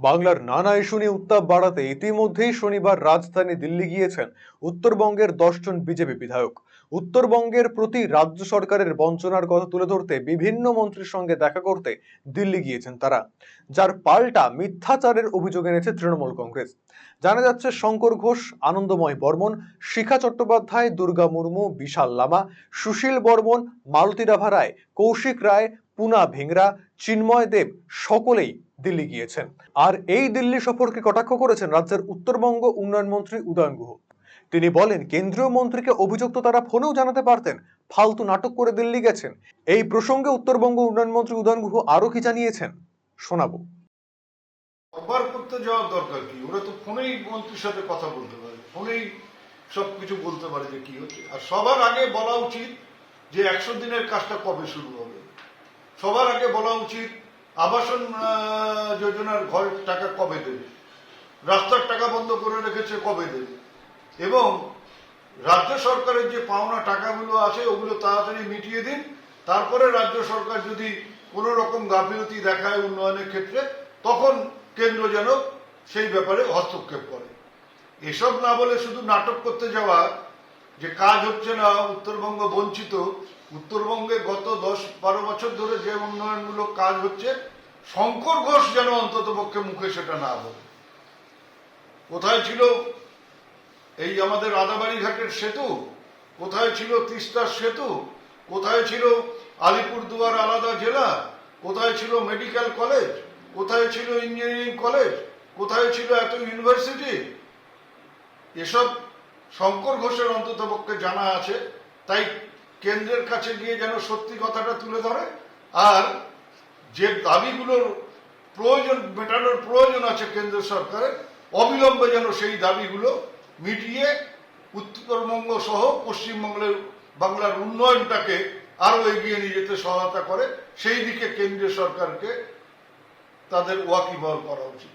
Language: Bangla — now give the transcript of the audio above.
বাংলার নানা ইস্যু নিয়ে উত্তাপ বাড়াতে ইতিমধ্যেই শনিবার রাজধানী দিল্লি গিয়েছেন উত্তরবঙ্গের দশজন বিজেপি বিধায়ক। উত্তরবঙ্গের প্রতি রাজ্য সরকারের বঞ্চনার কথা তুলে ধরতে বিভিন্ন মন্ত্রীর সঙ্গে দেখা করতে দিল্লি গিয়েছেন তারা। যার পাল্টা মিথ্যাচারের অভিযোগ এনেছে তৃণমূল কংগ্রেস। জানা যাচ্ছে, শঙ্কর ঘোষ, আনন্দময় বর্মন, শিখা চট্টোপাধ্যায়, দুর্গা মুর্মু, বিশাল লামা, সুশীল বর্মন, মালতী রাভা রায়, কৌশিক রায় পুনা ভেংরা, চিন্ময় দেব সকলেই দিল্লি গিয়েছেন। আর এই দিল্লি সফরকে কটাক্ষ করেছেন রাজ্যের উত্তরবঙ্গ উন্নয়ন মন্ত্রী উদয়ন গুহ। তিনি বলেন, কেন্দ্রীয় মন্ত্রীকে অভিযোগ তো তারা ফোনেও জানাতে পারতেন, ফালতু নাটক করে দিল্লি গেছেন। এই প্রসঙ্গে উত্তরবঙ্গ উন্নয়ন মন্ত্রী উদয়ন গুহ আরও কি জানিয়েছেন, শোনাবো। অবার করতে যাওয়ার দরকার কি? ওরা তো ফোনেই মন্ত্রীর সাথে কথা বলতে পারে, ফোনেই সব বলতে পারে যে কি হচ্ছে। আর সবার আগে বলা উচিত যে একশো দিনের কাজটা কবে শুরু হবে? সবার আগে বলা উচিত, আবাসন যোজনার ঘরের টাকা কবে দেবে? রাস্তার টাকা বন্ধ করে রেখেছে কবে দেবে? এবং রাজ্য সরকারের যে পাওনা টাকাগুলো আছে, ওগুলো তাড়াতাড়ি মিটিয়ে দিন। তারপরে রাজ্য সরকার যদি কোনো রকম গাফিলতি দেখায় উন্নয়নের ক্ষেত্রে, তখন কেন্দ্র যেন সেই ব্যাপারে হস্তক্ষেপ করে। এসব না বলে শুধু নাটক করতে যাওয়া, যে কাজ হচ্ছে না, উত্তরবঙ্গ বঞ্চিত। উত্তরবঙ্গে গত দশ বারো বছর ধরে যে উন্নয়নমূলক কাজ হচ্ছে, শঙ্কর ঘোষ যেন অন্তত পক্ষে মুখে সেটা না বলে। কোথায় ছিল এই আমাদের আদাবাড়ি ঘাটের সেতু? কোথায় ছিল তিস্তার সেতু? কোথায় ছিল আলিপুরদুয়ার আলাদা জেলা? কোথায় ছিল মেডিকেল কলেজ? কোথায় ছিল ইঞ্জিনিয়ারিং কলেজ? কোথায় ছিল এত ইউনিভার্সিটি? এসব শঙ্কর ঘোষের অন্তত পক্ষে জানা আছে, তাই কেন্দ্রের কাছে গিয়ে যেন সত্যি কথাটা তুলে ধরে। আর যে দাবিগুলোর প্রয়োজন, মেটানোর প্রয়োজন আছে কেন্দ্র সরকারের, অবিলম্বে যেন সেই দাবিগুলো মিটিয়ে উত্তরবঙ্গ সহ পশ্চিমবঙ্গের বাংলার উন্নয়নটাকে আরও এগিয়ে নিয়ে যেতে সহায়তা করে, সেই দিকে কেন্দ্রীয় সরকারকে তাদের ওয়াকিবহল করা উচিত।